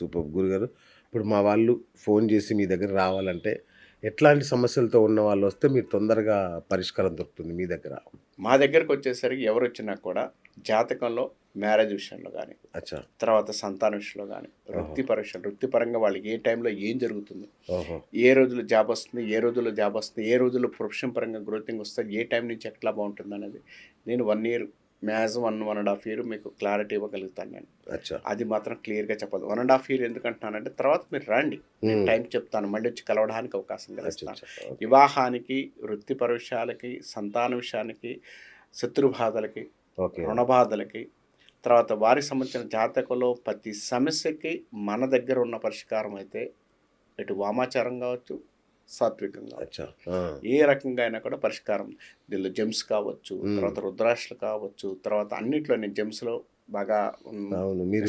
Super. గురుగారు ఇప్పుడు మా వాళ్ళు ఫోన్ చేసి మీ దగ్గర రావాలంటే ఎట్లాంటి సమస్యలతో ఉన్న వాళ్ళు వస్తే మీరు తొందరగా పరిష్కారం దొరుకుతుంది మీ దగ్గర? మా దగ్గరకు వచ్చేసరికి ఎవరు వచ్చినా కూడా జాతకంలో మ్యారేజ్ విషయంలో కానీ అచ్చా. తర్వాత సంతాన విషయంలో కానీ వృత్తిపర విషయం వృత్తిపరంగా వాళ్ళకి ఏ టైంలో ఏం జరుగుతుంది? ఏ రోజుల్లో జాబ్ వస్తుంది ఏ రోజుల్లో జాబ్ వస్తుంది ఏ రోజుల్లో ప్రొఫెషన్ పరంగా గ్రోతింగ్ వస్తుంది ఏ టైం నుంచి ఎట్లా బాగుంటుంది అనేది నేను one year max one one and half year మీకు క్లారిటీ ఇవ్వగలుగుతాను నేను. అది మాత్రం క్లియర్గా చెప్పదు. వన్ అండ్ హాఫ్ ఇయర్ ఎందుకు అంటున్నానంటే తర్వాత మీరు రండి. నేను. టైం చెప్తాను. మళ్ళీ వచ్చి కలవడానికి అవకాశం. ఓకే. వివాహానికి వృత్తిపర విషయాలకి సంతాన విషయానికి శత్రు బాధలకి రుణ బాధలకి తర్వాత వారికి సంబంధించిన జాతకంలో ప్రతి సమస్యకి మన దగ్గర ఉన్న పరిష్కారం అయితే ఇటు వామాచారం కావచ్చు సాత్వికం కావచ్చు అచ్చా ఆ. ఏ రకంగా అయినా కూడా పరిష్కారం దీనిలో జెమ్స్ కావచ్చు. తర్వాత రుద్రాక్షలు కావచ్చు తర్వాత అన్నిట్లో నేను జెమ్స్లో బాగా అవును మీరు.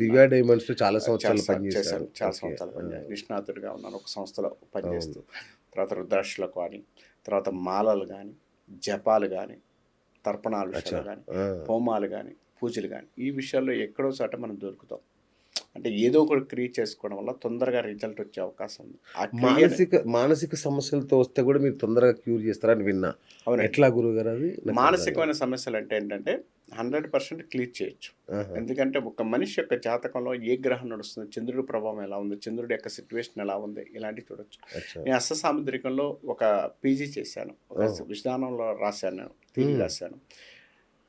దివ్యా డైమండ్స్ చాలా సంవత్సరాలు పనిచేశారు చాలా. సంవత్సరాలు పనిచేశాను ఆ. నిష్ణాతుడిగా ఉన్నాను ఒక సంస్థలో పనిచేస్తూ తర్వాత రుద్రాక్షలకు కానీ తర్వాత మాలలు కానీ జపాలు కానీ తర్పణాలు కానీ. హోమాలు కానీ పూజలు కానీ ఈ విషయాల్లో ఎక్కడో చోట మనం దొరుకుతాం అంటే ఏదో ఒకటి క్రియేట్ చేసుకోవడం వల్ల తొందరగా రిజల్ట్ వచ్చే అవకాశం ఉంది. మానసిక మానసిక సమస్యలతో వస్తే కూడా మీరు తొందరగా క్యూర్ చేస్తారని విన్నా. అవునండి. ఎట్లా గురువు గారు అది? మానసికమైన సమస్యలు అంటే ఏంటంటే హండ్రెడ్ పర్సెంట్ క్లియర్ చేయొచ్చు. ఎందుకంటే ఒక మనిషి యొక్క జాతకంలో ఏ గ్రహం నడుస్తుంది చంద్రుడి ప్రభావం ఎలా ఉంది చంద్రుడి యొక్క సిచ్యువేషన్ ఎలా ఉంది ఇలాంటివి చూడొచ్చు. నేను అస్త సాముద్రికంలో ఒక పీజీ చేశాను. విధానంలో రాశాను నేను. రాశాను.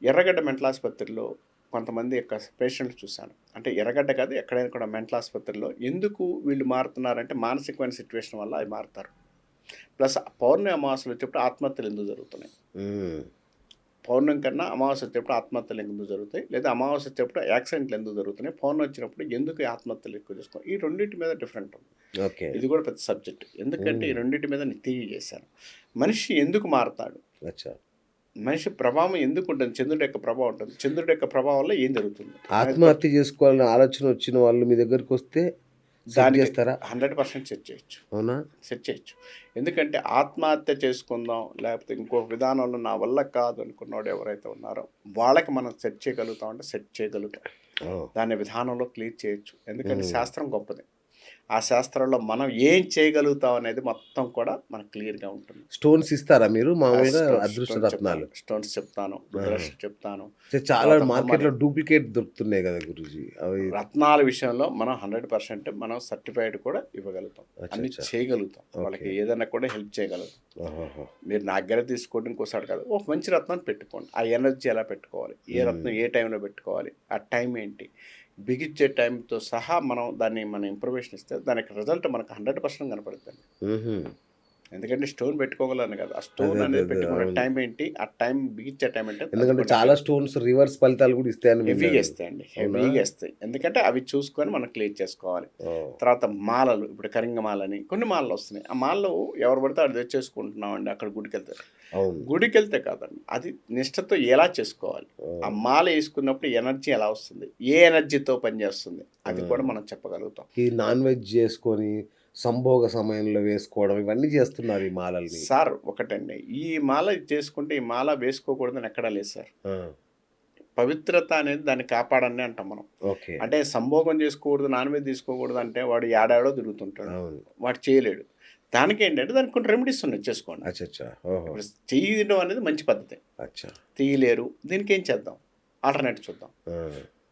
ఎర్రగడ్డ మెంటల్ ఆసుపత్రిలో కొంతమంది యొక్క పేషెంట్లు చూశాను. అంటే ఎర్రగడ్డ కాదు ఎక్కడైనా కూడా మెంటల్ ఆసుపత్రిలో ఎందుకు వీళ్ళు మారుతున్నారంటే మానసికమైన సిచ్యువేషన్ వల్ల అవి మారుతారు. ప్లస్ పౌర్ణమి అమావాస్యలు వచ్చేప్పుడు ఆత్మహత్యలు ఎందుకు జరుగుతున్నాయి? ఉమ్. పౌర్ణమి కన్నా అమావాస్య వచ్చేప్పుడు ఆత్మహత్యలు ఎందుకు జరుగుతాయి? లేదా అమావాస్య వచ్చేప్పుడు యాక్సిడెంట్లు ఎందుకు జరుగుతున్నాయి? పౌర్ణమి వచ్చినప్పుడు ఎందుకు ఆత్మహత్యలు ఎక్కువ చేసుకోవాలి ఈ రెండింటి మీద డిఫరెంట్ ఉంది. ఓకే. ఇది కూడా పెద్ద సబ్జెక్ట్. ఎందుకంటే ఈ రెండింటి మీద నేను తిరిగి చేశాను. మనిషి ఎందుకు మారుతాడు? అచ్చా. మనిషి ప్రభావం ఎందుకు ఉంటుంది? చంద్రుడి యొక్క ప్రభావం ఉంటుంది. చంద్రుడి యొక్క ప్రభావం వల్ల ఏం జరుగుతుంది? ఆత్మహత్య చేసుకోవాలనే ఆలోచన వచ్చిన వాళ్ళు మీ దగ్గరికి వస్తే దానికి చేస్తారా? హండ్రెడ్ పర్సెంట్ సెట్ చేయొచ్చు. అవునా? సెట్ చేయొచ్చు. ఎందుకంటే ఆత్మహత్య చేసుకుందాం లేకపోతే ఇంకో విధానంలో నా వల్ల కాదు అనుకున్నవాడు ఎవరైతే ఉన్నారో వాళ్ళకి మనం సెట్ చేయగలుగుతాం అంటే సెట్ చేయగలుగుతాం. దాని విధానంలో క్లియర్ చేయొచ్చు. ఎందుకంటే. శాస్త్రం గొప్పది. ఆ శాస్త్రంలో మనం ఏం చేయగలుగుతాం అనేది మొత్తం కూడా మనకు క్లియర్గా ఉంటుంది. స్టోన్స్ ఇస్తారా మీరు? మామూలుగా అదృష్ట రత్నాలు చెప్తాను. స్టోన్స్ చెప్తాను చెప్తాను. చాలా తర్వాత మార్కెట్లో డూప్లికేట్ దొరుకుతున్నాయి కదా గురుజీ. అవి రత్నాల విషయంలో మనం హండ్రెడ్ పర్సెంట్ మనం సర్టిఫైడ్ కూడా ఇవ్వగలుగుతాం. అన్ని. చేయగలుగుతాం. వాళ్ళకి ఏదైనా కూడా హెల్ప్ చేయగలుగుతాం. మీరు నా దగ్గర తీసుకోవడం ఇంకోసారి కాదు. ఒక మంచి రత్నాన్ని పెట్టుకోండి. ఆ ఎనర్జీ ఎలా పెట్టుకోవాలి? ఏ. రత్నం ఏ టైంలో పెట్టుకోవాలి? ఆ టైం ఏంటి? బిగించే టైంతో సహా మనం దాన్ని మనం ఇంప్రూవేషన్ ఇస్తే దానికి రిజల్ట్ మనకు హండ్రెడ్ పర్సెంట్ కనపడుతుంది. ఎందుకంటే స్టోన్ పెట్టుకోగలను కదా ఆ స్టోన్ అనేది పెట్టుకునే. టైం ఏంటి ఆ టైం బిగించే టైం ఏంటి ఎందుకంటే చాలా స్టోన్స్ రివర్స్ ఫలితాలు కూడా ఇస్తాయని హెవీగా. ఇస్తాయండి అవునా? హెవీగా ఇస్తాయి ఎందుకంటే అవి చూసుకొని మనం క్లియర్ చేసుకోవాలి. తర్వాత మాలలు ఇప్పుడు కరింగ మాలని కొన్ని మాలలు వస్తున్నాయి ఆ మాలలు ఎవరు పడితే అది తెచ్చేసుకుంటున్నాం అండి అక్కడ గుడికి వెళ్తే గుడికి వెళ్తే కాదండి అది నిష్టతో ఎలా చేసుకోవాలి. ఆ మాల వేసుకున్నప్పుడు ఎనర్జీ ఎలా వస్తుంది? ఏ ఎనర్జీతో పనిచేస్తుంది అది. కూడా మనం చెప్పగలుగుతాం. ఈ నాన్ వెజ్ చేసుకొని సంభోగ సమయంలో వేసుకోవడం ఇవన్నీ చేస్తున్నారు ఈ మాలల్ని. సార్ ఒకటండి. ఈ మాల చేసుకుంటే ఈ మాల వేసుకోకూడదని ఎక్కడా లేదు సార్. పవిత్రత అనేది దాన్ని కాపాడని అంటాం మనం. ఓకే. అంటే సంభోగం చేసుకోకూడదు నాన్ వెజ్ తీసుకోకూడదు అంటే వాడు ఏడాడో తిరుగుతుంటాడు. వాడు చేయలేడు. దానికి ఏంటంటే దానికి కొన్ని రెమెడీస్ ఉన్నాయి చేసుకోండి. చేయడం అనేది మంచి పద్ధతి. అచ్చా. తీయలేరు దీనికి ఏం చేద్దాం? ఆల్టర్నేట్ చూద్దాం.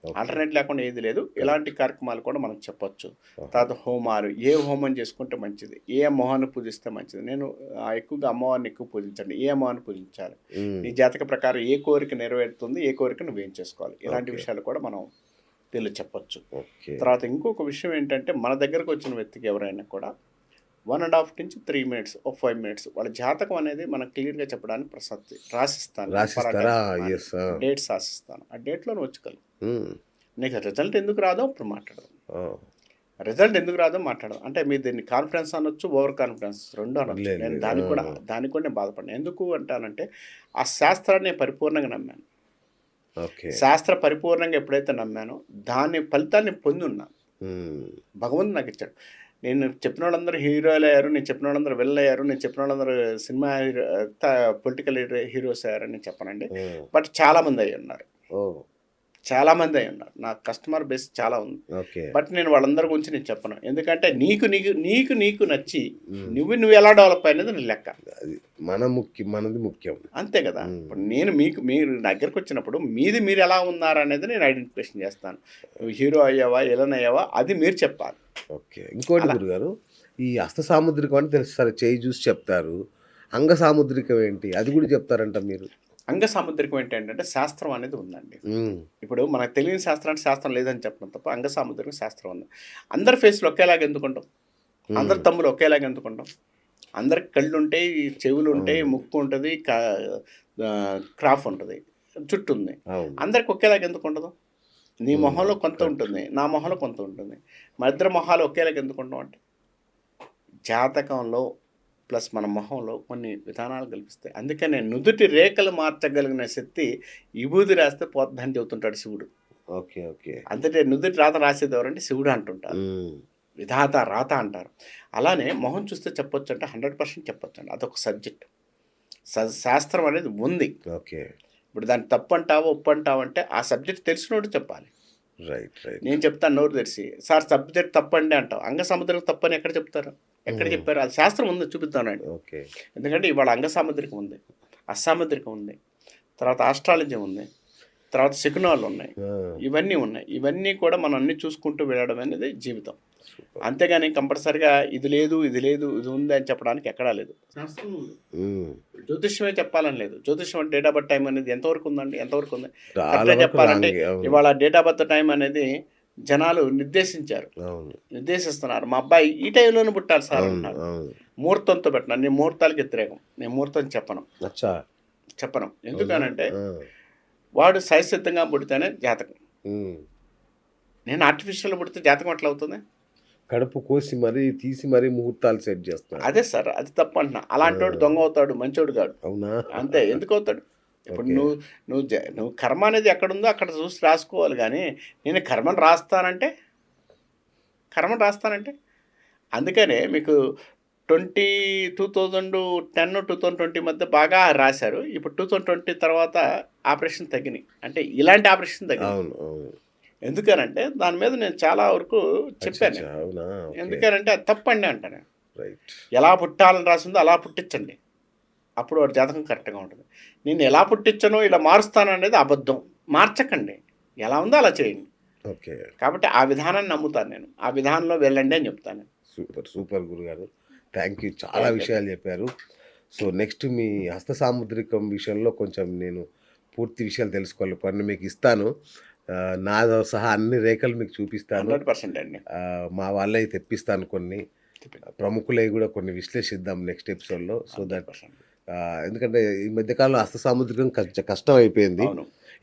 ఆల్టర్నేట్ లేకుండా ఏది లేదు. ఇలాంటి కార్యక్రమాలు కూడా మనం చెప్పొచ్చు. తర్వాత హోమాలు ఏ హోమం చేసుకుంటే మంచిది? ఏ అమ్మవారిని పూజిస్తే మంచిది? నేను ఆ, ఎక్కువగా అమ్మవారిని ఎక్కువ పూజించండి. ఏ అమ్మవారిని పూజించాలి? నీ జాతక ప్రకారం ఏ కోరిక నెరవేరుతుంది? ఏ కోరిక నువ్వేం చేసుకోవాలి? ఇలాంటి. విషయాలు కూడా మనం తెలియ చెప్పొచ్చు తర్వాత ఇంకొక విషయం ఏంటంటే మన దగ్గరకు వచ్చిన వ్యక్తికి ఎవరైనా కూడా వన్ అండ్ హాఫ్ నుంచి త్రీ మినిట్స్ ఒక ఫైవ్ మినిట్స్ వాళ్ళ జాతకం అనేది మనం క్లియర్గా చెప్పడానికి ప్రసక్తి. రాసిస్తాను. రాసిస్తారా? ఎస్ డేట్స్ రాసిస్తాను. ఆ డేట్లో నువ్వు వచ్చుకోవాలి నీకు రిజల్ట్ ఎందుకు రాదో అప్పుడు మాట్లాడదాం. రిజల్ట్ ఎందుకు రాదో మాట్లాడదాం. అంటే మీరు దీన్ని కాన్ఫిడెన్స్ అనొచ్చు ఓవర్ కాన్ఫిడెన్స్ రెండు అనొచ్చు. నేను. దానికి కూడా ఆ. దానికి కూడా నేను బాధపడినా ఎందుకు అంటానంటే ఆ శాస్త్రాన్ని నేను పరిపూర్ణంగా నమ్మాను. ఓకే. శాస్త్ర పరిపూర్ణంగా ఎప్పుడైతే నమ్మానో దాని ఫలితాన్ని పొంది ఉన్నాను ఉమ్, భగవంతుడు నాకు ఇచ్చాడు. నేను చెప్పిన వాళ్ళందరూ హీరోలు అయ్యారు నేను చెప్పిన వాళ్ళందరూ వెళ్ళ అయ్యారు నేను చెప్పిన వాళ్ళందరూ సినిమా హీరో పొలిటికల్ హీరోస్ అయ్యారని చెప్పనండి. బట్ చాలామంది అయ్యి ఉన్నారు ఓ చాలా మంది అయి ఉన్నారు. నా కస్టమర్ బేస్ చాలా ఉంది. బట్ నేను వాళ్ళందరి గురించి నేను చెప్పను. ఎందుకంటే నీకు నీకు నీకు నీకు నచ్చి. నువ్వు నువ్వు ఎలా డెవలప్ అయినది నీ లెక్క. అది మన ముఖ్యం మనది ముఖ్యం. అంతే కదా. ఇప్పుడు నేను మీకు మీరు దగ్గరకు వచ్చినప్పుడు మీది మీరు ఎలా ఉన్నారు అనేది నేను ఐడెంటిఫికేషన్ చేస్తాను. హీరో అయ్యావా ఎలన్ అయ్యావా అది మీరు చెప్పాలి. ఓకే. ఇంకోటి. గురుగారు ఈ హస్త సాముద్రికం అంటే తెలుస్తారు చేయి చూసి చెప్తారు. అంగ సాముద్రికం ఏంటి? అది కూడా చెప్తారంట మీరు. అంగ సాముద్రికం ఏంటంటే శాస్త్రం అనేది ఉందండి. ఇప్పుడు మనకు తెలియని శాస్త్రానికి శాస్త్రం లేదని చెప్పడం తప్ప అంగ సాముద్రికం శాస్త్రం ఉంది. అందరి ఫేస్లు ఒకేలాగా ఎందుకుంటాం? అందరి తమ్ములు ఒకేలాగా ఎందుకుంటాం? అందరికి కళ్ళు ఉంటాయి చెవులు ఉంటాయి. ముక్కు ఉంటుంది క్రాఫ్ ఉంటుంది జుట్టు ఉంది. అందరికి ఒకేలాగా ఎందుకు ఉండదు? నీ మొహంలో కొంత. ఉంటుంది నా మొహంలో కొంత ఉంటుంది. మా ఇద్దరు మొహాలు ఒకేలాగా ఎందుకు ఉండవు అంటే? జాతకంలో ప్లస్ మన మొహంలో కొన్ని విధానాలు కల్పిస్తాయి. అందుకనే నుదుటి రేఖలు మార్చగలిగిన శక్తి విభూది రాస్తే పోతుందని చెబుతుంటాడు శివుడు. Okay okay. అంతటే నుదుటి రాత రాసేది ఎవరంటే శివుడు అంటుంటారు. విధాత రాత అంటారు. అలానే మొహం చూస్తే చెప్పొచ్చు అంటే హండ్రెడ్ పర్సెంట్ చెప్పొచ్చు అండి. అదొక సబ్జెక్ట్. శాస్త్రం అనేది ఉంది. ఓకే. ఇప్పుడు దాన్ని తప్పు అంటావా ఒప్పు అంటావా అంటే ఆ సబ్జెక్ట్ తెలిసినోడు చెప్పాలి. రైట్ రైట్ నేను చెప్తాను నోరు తెరిచి. సార్ సబ్జెక్ట్ తప్పండి అంటావు అంగ సముద్రం తప్పని ఎక్కడ చెప్తారు? ఎక్కడ Hmm. చెప్పారు? అది శాస్త్రం ఉంది చూపిస్తానండి ఓకే ఎందుకంటే ఇవాళ అంగ సాముద్రికం ఉంది అసాముద్రికం ఉంది తర్వాత ఆస్ట్రాలజీ ఉంది తర్వాత శకునాలు ఉన్నాయి. ఇవన్నీ ఉన్నాయి. ఇవన్నీ కూడా మనం అన్ని చూసుకుంటూ వెళ్ళడం అనేది జీవితం. అంతేగాని కంపల్సరిగా ఇది లేదు ఇది లేదు ఇది ఉంది అని చెప్పడానికి ఎక్కడా లేదు. జ్యోతిష్యమే చెప్పాలని లేదు. జ్యోతిష్యం డేట్ ఆఫ్ బర్త్ టైం అనేది ఎంతవరకు ఉందండి? ఎంతవరకు ఉంది? వరకు చెప్పాలంటే. ఇవాళ డేట్ ఆఫ్ బర్త్ టైం అనేది జనాలు నిర్దేశించారు. అవును. నిర్దేశిస్తున్నారు. మా అబ్బాయి ఈ టైంలోనే పుట్టాలి సార్ అవును ముహూర్తంతో పెట్టినా. నేను ముహూర్తాలకు వ్యతిరేకం. నేను ముహూర్తం చెప్పను. అచ్చా. చెప్పను. ఎందుకనంటే వాడు సహసిద్ధంగా పుడితేనే జాతకం. నేను ఆర్టిఫిషియల్ పుడితే జాతకం ఎట్లా అవుతుంది? కడుపు కోసి మరీ తీసి మరీ ముహూర్తాలు సెట్ చేస్తున్నారు అదే సార్ అది తప్పు అంటున్నా. అలాంటి వాడు దొంగ అవుతాడు మంచోడు కాడు. అవునా? అంతే ఎందుకు అవుతాడు? ఇప్పుడు. నువ్వు నువ్వు జ- నువ్వు కర్మ అనేది ఎక్కడుందో అక్కడ చూసి రాసుకోవాలి కానీ నేను కర్మను రాస్తానంటే? కర్మను రాస్తానంటే? అందుకనే మీకు twenty two thousand ten two thousand twenty మధ్య బాగా రాశారు. ఇప్పుడు టూ థౌజండ్ ట్వంటీ తర్వాత ఆపరేషన్ తగ్గినాయి. అంటే ఇలాంటి ఆపరేషన్ తగ్గినాయి. ఎందుకనంటే దాని మీద నేను చాలా వరకు చెప్పాను. ఎందుకనంటే అది తప్పండి అంటాను ఎలా పుట్టాలని రాసిందో అలా పుట్టించండి. అప్పుడు వాడి జాతకం కరెక్ట్గా ఉంటుంది. నేను ఎలా పుట్టించను ఇలా మారుస్తాను అనేది అబద్ధం. మార్చకండి. ఎలా ఉందో అలా చేయండి. ఓకే. కాబట్టి ఆ విధానాన్ని నమ్ముతాను నేను. ఆ విధానంలో వెళ్ళండి అని చెప్తాను సూపర్ సూపర్ గురుగారు. థ్యాంక్ యూ చాలా. విషయాలు చెప్పారు. సో నెక్స్ట్ మీ హస్త సాముద్రికం విషయంలో కొంచెం నేను పూర్తి విషయాలు తెలుసుకోవాలి. కొన్ని మీకు ఇస్తాను. నాతో సహా అన్ని రేఖలు మీకు చూపిస్తాను. అండి. మా వాళ్ళవి తెప్పిస్తాను కొన్ని. ప్రముఖులవి కూడా కొన్ని విశ్లేషిద్దాం నెక్స్ట్ ఎపిసోడ్లో సో దట్ 100%. ఎందుకంటే ఈ మధ్యకాలంలో హస్త సాముద్రికం కొంచెం కష్టం అయిపోయింది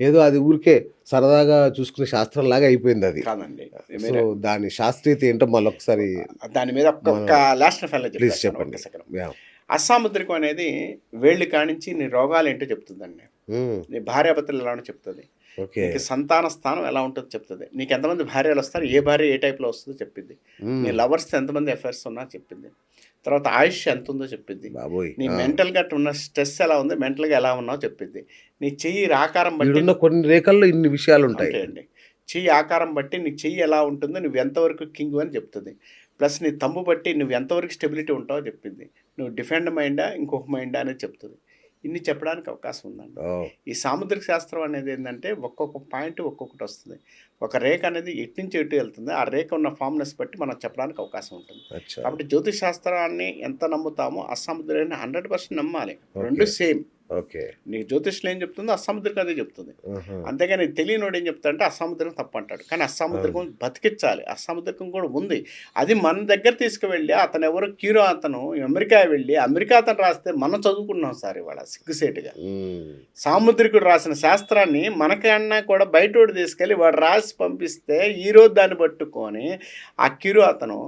ఏదో అది ఊరికే సరదాగా చూసుకునే శాస్త్రం లాగా అయిపోయింది అది. కాదండి. సో దాని శాస్త్రీయత ఏంటో మళ్ళీ ఒకసారి దాని మీద ఒక్క లాస్ట్ ప్లీజ్ చెప్పండి. Yeah. అసాముద్రికం అనేది వేళ్ళు కానించి నీ రోగాలు ఏంటో చెప్తుందండి. నీ భార్యాభర్తలు ఎలా ఉంటో చెప్తుంది? నీకు సంతాన స్థానం ఎలా ఉంటుందో చెప్తుంది. నీకు ఎంతమంది భార్యలు వస్తారు ఏ భార్య ఏ టైప్లో వస్తుందో చెప్పింది. నీ లవర్స్తో ఎంతమంది అఫైర్స్ ఉన్నా చెప్పింది. తర్వాత ఆయుష్ ఎంత ఉందో చెప్పింది నీ. మెంటల్గా ఉన్న స్ట్రెస్ ఎలా ఉంది మెంటల్గా ఎలా ఉన్నావో చెప్పింది. నీ చెయ్యి ఆకారం బట్టి కొన్ని రేఖల్లో ఇన్ని విషయాలు ఉంటాయి. ఉంటాయండి చెయ్యి ఆకారం బట్టి నీ చెయ్యి ఎలా ఉంటుందో నువ్వు ఎంతవరకు కింగ్ అని చెప్తుంది. ప్లస్ నీ తమ్ము బట్టి నువ్వు ఎంతవరకు స్టెబిలిటీ ఉంటావో చెప్పింది. నువ్వు డిఫెండ్ మైండా ఇంకొక మైండా అనేది చెప్తుంది. ఇన్ని చెప్పడానికి అవకాశం ఉందండి. ఈ సాముద్రిక శాస్త్రం అనేది ఏంటంటే ఒక్కొక్క పాయింట్ ఒక్కొక్కటి వస్తుంది. ఒక రేఖ అనేది ఎటు నుంచి ఎటు వెళ్తుంది ఆ రేఖ ఉన్న ఫామ్నెస్ బట్టి మనం చెప్పడానికి అవకాశం ఉంటుంది. కాబట్టి జ్యోతిష్ శాస్త్రాన్ని ఎంత నమ్ముతామో అసాముద్రికాన్ని హండ్రెడ్ పర్సెంట్ నమ్మాలి. రెండు సేమ్. ఓకే. నీకు జ్యోతిష్లో ఏం చెప్తుందో అసాముద్రికం అదే చెప్తుంది. అంతేగాని తెలియనోడు ఏం చెప్తాడంటే అసాముద్రికం తప్పు అంటాడు కానీ అసాముద్రికం బతికించాలి అసాముద్రికం కూడా ఉంది. అది మన దగ్గర తీసుకువెళ్ళి అతను ఎవరు? క్యూరో అతను అమెరికా వెళ్ళి అమెరికా అతను రాస్తే మనం చదువుకున్నాం సార్ ఇవాళ సిగ్గుసేటుగా. సాముద్రికుడు రాసిన శాస్త్రాన్ని మనకన్నా కూడా బయటోడు తీసుకెళ్ళి వాడు రాసి పంపిస్తే ఈరోజు దాన్ని పట్టుకొని ఆ కిరు అతను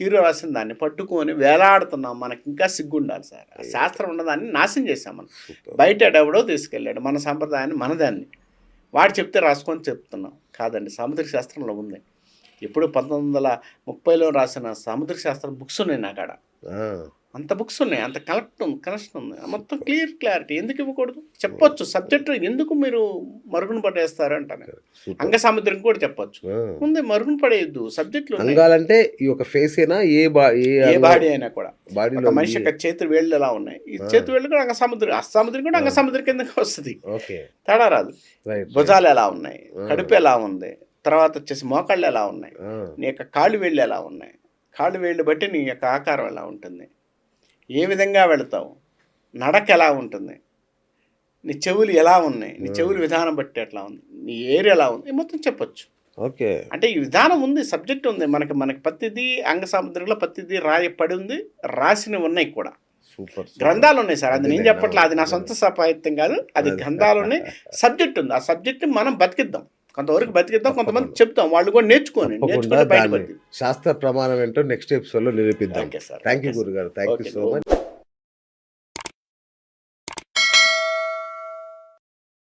హీరో రాసిన దాన్ని పట్టుకొని వేలాడుతున్నాం మనకి ఇంకా సిగ్గు ఉండాలి సార్. ఆ శాస్త్రం ఉన్నదాన్ని నాశనం చేశాం మనం. బయట ఎవడో తీసుకెళ్ళాడు మన సంప్రదాయాన్ని మనదాన్ని వాడు చెప్తే రాసుకొని చెప్తున్నాం. కాదండి సాముద్రిక శాస్త్రంలో ఉంది. ఇప్పుడు పంతొమ్మిది వందల ముప్పైలో రాసిన సాముద్రిక శాస్త్రం బుక్స్ ఉన్నాయి నా కాడ ఆ, అంత బుక్స్ ఉన్నాయి అంత కలెక్ట్ ఉంది కనెక్షన్ ఉంది. మొత్తం క్లియర్ క్లారిటీ. ఎందుకు ఇవ్వకూడదు? చెప్పొచ్చు. సబ్జెక్టు ఎందుకు మీరు మరుగున పడేస్తారు అంటాను. అంగ సాముద్రం కూడా చెప్పొచ్చు. ముందే మరుగున పడేయద్దు. సబ్జెక్టులు. అంగాలంటే ఈ ఒక ఫేస్ అయినా ఏ ఏ బాడీ అయినా కూడా. ఒక మనిషి యొక్క చేతి వేళ్ళు ఎలా ఉన్నాయి? ఈ చేతి వేళ్ళు కూడా అంగ సముద్రం ఆ సముద్రం కూడా అంగ సముద్రం కిందకి వస్తుంది. తేడా రాదు. భుజాలు ఎలా ఉన్నాయి? కడుపు ఎలా ఉంది? తర్వాత వచ్చేసి మోకాళ్ళు ఎలా ఉన్నాయి? నీ యొక్క కాళ్ళు వేళ్ళు ఎలా ఉన్నాయి? కాళ్ళు వేళ్ళు బట్టి నీ యొక్క ఆకారం ఎలా ఉంటుంది? ఏ విధంగా వెళతావు? నడక ఎలా ఉంటుంది? నీ చెవులు ఎలా ఉన్నాయి? నీ చెవులు విధానం బట్టి ఎట్లా ఉంది? నీ ఏరు ఎలా ఉంది? మొత్తం చెప్పొచ్చు. ఓకే. అంటే ఈ విధానం ఉంది సబ్జెక్ట్ ఉంది. మనకి మనకి ప్రతిదీ అంగ సముద్రంలో ప్రతిదీ రాయపడి ఉంది రాసినవి ఉన్నాయి కూడా. సూపర్ గ్రంథాలు ఉన్నాయి సార్. అది నేను చెప్పట్లే అది నా సొంత సాహిత్యం కాదు అది గ్రంథాలు ఉన్నాయి సబ్జెక్ట్ ఉంది. ఆ సబ్జెక్ట్ మనం బతికిద్దాం. కొంతవరకు బతికిద్దాం కొంతమంది చెప్తాం. వాళ్ళు కూడా తప్పకుండా నేర్చుకుంటే శాస్త్ర ప్రమాణం ఏంటో నెక్స్ట్ ఎపిసోడ్లో నిరూపిద్దాం. Thank you. గురుగారు. Thank you. So much